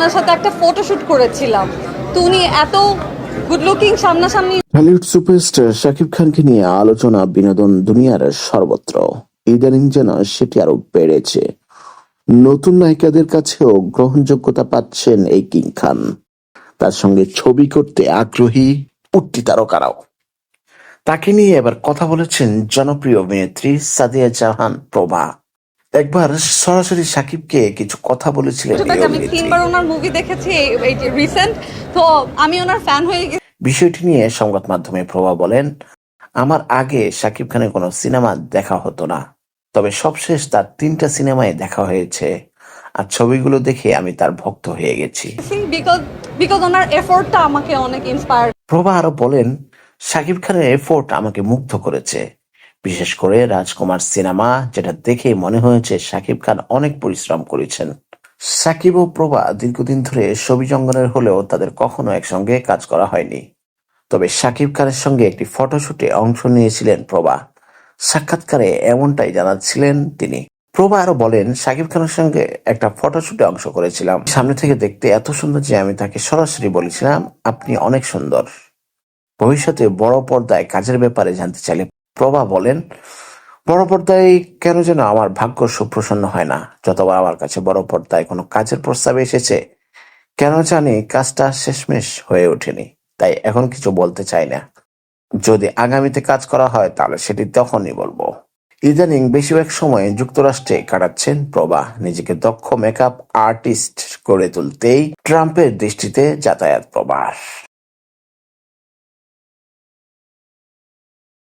ওনার সাথে একটা ফটোশুট করেছিলাম। তো উনি এত গুড লুকিং সামনাসামনি হলিউড সুপারস্টার শাকিব খানকে নিয়ে আলোচনা, বিনোদন দুনিয়ার সর্বত্র। ইদানিং যেন সেটি আরও বেড়েছে। নতুন নায়িকাদের কাছেও গ্রহণযোগ্যতা পাচ্ছেন এই কিং খান। তার সঙ্গে ছবি করতে আগ্রহী উঠতি তারকারাও। তাকে নিয়ে এবার কথা বলেছেন জনপ্রিয় অভিনেত্রী সাদিয়া জাহান প্রভা। একবার সরাসরি সাকিবকে কিছু কথা বলেছিলেন আমি তিনবার ওনার মুভি দেখেছি এই যে রিসেন্ট তো আমি ওনার ফ্যান হয়ে গেছি। বিষয়টি নিয়ে সংবাদ মাধ্যমে প্রভা বলেন আমার আগে সাকিব খানের কোনো সিনেমা দেখা হতো না তবে সবশেষ তার তিনটা সিনেমায় দেখা হয়েছে আর ছবিগুলো দেখে আমি তার ভক্ত হয়ে গেছি। বিকজ ওনার এফোর্টটা আমাকে অনেক ইন্সপায়ার প্রভা আরও বলেন সাকিব খানের এফোর্ট আমাকে মুগ্ধ করেছে বিশেষ করে রাজকুমার সিনেমা, যেটা দেখে মনে হয়েছে শাকিব খান অনেক পরিশ্রম করেছেন। সাকিব ও প্রভা দীর্ঘদিন ধরে ছবি জঙ্গলের হলেও তাদের কখনো একসঙ্গে কাজ করা হয়নি। তবে শাকিব খানের সঙ্গে একটি ফটোশুটে অংশ নিয়েছিলেন প্রভা। সাক্ষাৎকারে এমনটাই জানাচ্ছিলেন তিনি। প্রভা আরও বলেন শাকিব খানের সঙ্গে একটা ফটোশুটে অংশ করেছিলাম। সামনে থেকে দেখতে এত সুন্দর যে আমি তাকে সরাসরি বলেছিলাম, আপনি অনেক সুন্দর। ভবিষ্যতে বড় পর্দায় কাজের ব্যাপারে জানতে চাইলে প্রভা বলেন, বড় পর্দায় কেন যেন আমার ভাগ্য সুপ্রসন্ন হয় না? যতবার আমার কাছে বড় পর্দায় কোনো কাজের প্রস্তাব এসেছে, কেন জানি কাজটা শেষমেশ হয়ে ওঠেনি। তাই এখন কিছু বলতে চাই না। যদি আগামীতে কাজ করা হয়, তাহলে সেটি তখনই বলব। ইদানিং বেশিরভাগ সময় যুক্তরাষ্ট্রে কাটাচ্ছেন প্রভা। নিজেকে দক্ষ মেকআপ আর্টিস্ট করে তুলতেই ট্রাম্পের দৃষ্টিতে যাতায়াত প্রবাস